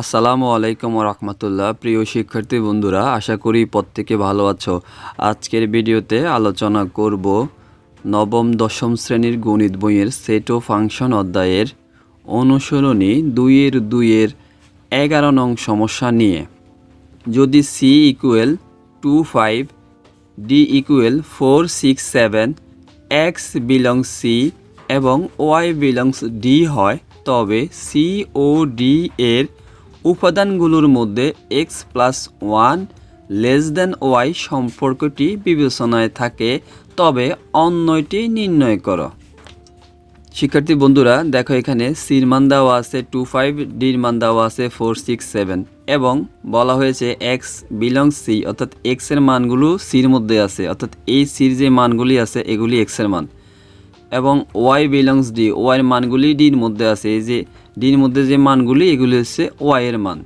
আসসালামু আলাইকুম রহমতুল্লাহ। প্রিয় শিক্ষার্থী বন্ধুরা, আশা করি প্রত্যেকে ভালো আছো। আজকের ভিডিওতে আলোচনা করব নবম দশম শ্রেণির গণিত বইয়ের সেট ও ফাংশন অধ্যায়ের অনুসরণী দুইয়ের দুইয়ের এগারো নং সমস্যা নিয়ে। যদি C equal to five D equal four six seven X belongs C এবং ওয়াই বিলংস ডি হয়, তবে সি ও ডি এর উপাদানগুলোর মধ্যে X plus one less than Y সম্পর্কটি বিবেচনায় থাকে, তবে অন্যটি নির্ণয় করো। শিক্ষার্থী বন্ধুরা, দেখো এখানে সির মান দেওয়া আছে টু ফাইভ ডির মান দেওয়া আছে ফোর সিক্স সেভেন এবং বলা হয়েছে এক্স বিলংস সি অর্থাৎ এক্সের মানগুলো সির মধ্যে আছে, অর্থাৎ এই সির যে মানগুলি আছে, এগুলি এক্সের মান। এবং ওয়াই বিলংস ডি ওয়াইয়ের মানগুলি ডির মধ্যে আছে। এই যে, ডির মধ্যে যে মানগুলি, এগুলি হচ্ছে ওয়াইয়ের মান।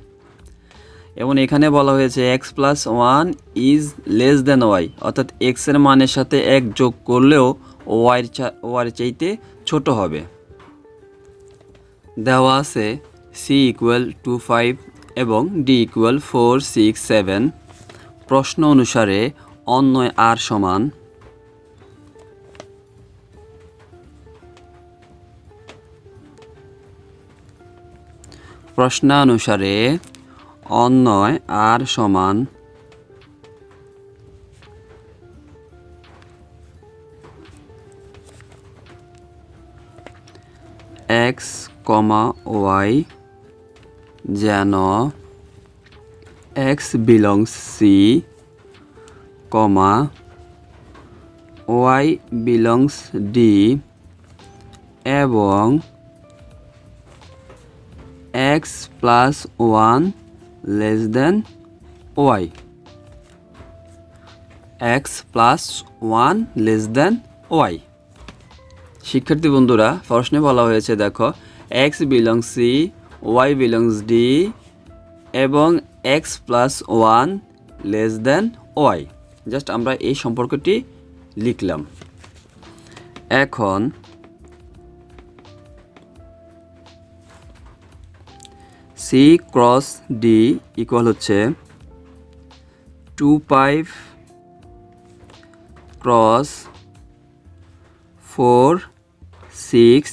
এবং এখানে বলা হয়েছে X plus one is less than Y অর্থাৎ এক্সের মানের সাথে এক যোগ করলেও ওয়াইয়ের ওয়াইয়ের চাইতে ছোট হবে। দেওয়া আছে সি ইকুয়াল টু ফাইভ এবং D equal four six seven প্রশ্ন অনুসারে অন্যয় আর সমান প্রশ্নানুসারে অন্যয় আর সমান এক্স কমা ওয়াই যেন এক্স বিলংস সি কমা ওয়াই বিলংস ডি এবং X plus one less than Y X plus one less than Y শিক্ষার্থী বন্ধুরা, প্রশ্নে বলা হয়েছে, দেখো X belongs C Y belongs D এবং X plus one less than Y just আমরা এই সম্পর্কটি লিখলাম। এখন সি ক্রস ডি ইকুয়াল হচ্ছে two five cross four six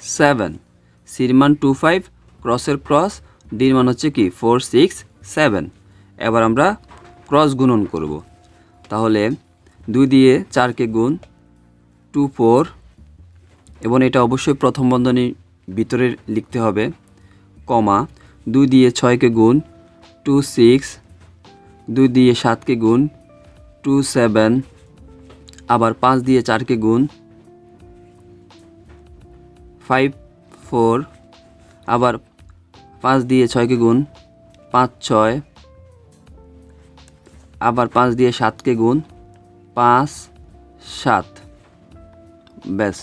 seven সির মান টু ফাইভ ক্রসের ক্রস ডির মান হচ্ছে কি? ফোর সিক্স সেভেন এবার আমরা ক্রস গুণন করব। তাহলে দুই দিয়ে চারকে গুণ টু ফোর এবং এটা অবশ্যই প্রথম বন্ধনীর ভিতরে লিখতে হবে, কমা দুই দিয়ে ছয়কে গুণ টু সিক্স দুই দিয়ে সাতকে গুণ টু সেভেন আবার পাঁচ দিয়ে চারকে গুণ ফাইভ ফোর আবার পাঁচ দিয়ে ছয়কে গুণ, পাঁচ ছয়, আবার পাঁচ দিয়ে সাতকে গুণ, পাঁচ সাত। ব্যাস।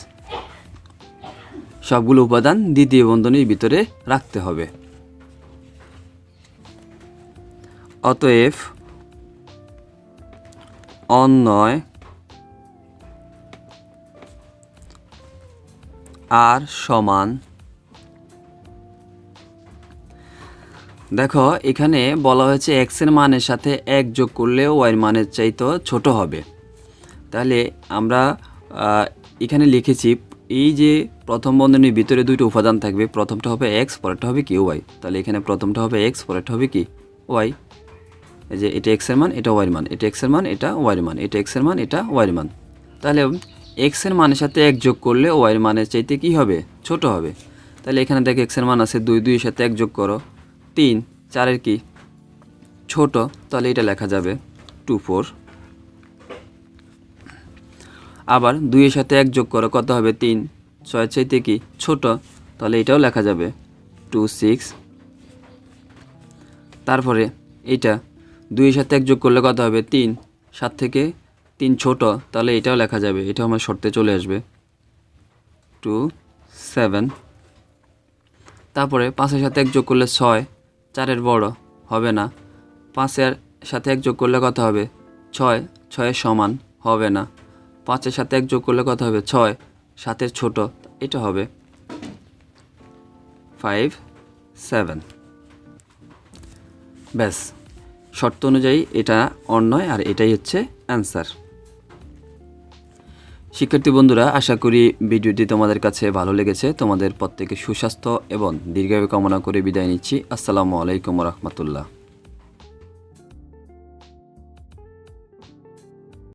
সবগুলো উপাদান দ্বিতীয় বন্ধনীর ভিতরে রাখতে হবে। অতএব অন্যয় আর সমান। দেখো, এখানে বলা হয়েছে এক্সের মানের সাথে এক যোগ করলে ওয়াইয়ের মানের চাইতে ছোট হবে। তাহলে আমরা এখানে লিখেছি, এই যে প্রথম বন্ধনীর ভিতরে দুইটা উপাদান থাকবে, প্রথমটা হবে এক্স পরেরটা হবে কি ওয়াই তাহলে এখানে প্রথমটা হবে এক্স পরেরটা হবে কি ওয়াই যে এটা এক্সের মান, এটা ওয়াইয়ের মান, এটা এক্সের মান, এটা ওয়াইয়ের মান, এটা এক্সের মান, এটা ওয়াইয়ের মান। তাহলে এক্সের মানের সাথে এক যোগ করলে ওয়াইয়ের মানের চাইতে কি হবে? ছোট হবে। তাহলে এখানে দেখো এক্সের মান আছে দুই, দুইয়ের সাথে এক যোগ করো। তিন, চারের কি? ছোট। তাহলে এটা লেখা যাবে টু ফোর আবার দুইয়ের সাথে এক যোগ করো, কত হবে? তিন। ছয় চাইতে কি? ছোট। তাহলে এটাও লেখা যাবে টু সিক্স তারপরে এইটা দুইয়ের সাথে এক যোগ করলে কত হবে? তিন। সাত থেকে তিন ছোট, তাহলে এটাও লেখা যাবে। এটাও আমার শর্তে চলে আসবে। Two, seven. তারপরে পাঁচের সাথে এক যোগ করলে ছয়, চারের বড়, হবে না। পাঁচের সাথে এক যোগ করলে কত হবে? ছয়, ছয়ের সমান, হবে না। পাঁচের সাথে এক যোগ করলে কত হবে? ছয়, সাতের ছোট, এটা হবে। Five, seven. ব্যাস। শর্ত অনুযায়ী এটা অন্যয় নয় আর এটাই হচ্ছে অ্যান্সার শিক্ষার্থী বন্ধুরা, আশা করি ভিডিওটি তোমাদের কাছে ভালো লেগেছে। তোমাদের প্রত্যেকে সুস্বাস্থ্য এবং দীর্ঘায়ু কামনা করে বিদায় নিচ্ছি। আসসালামু আলাইকুম রহমতুল্লাহ।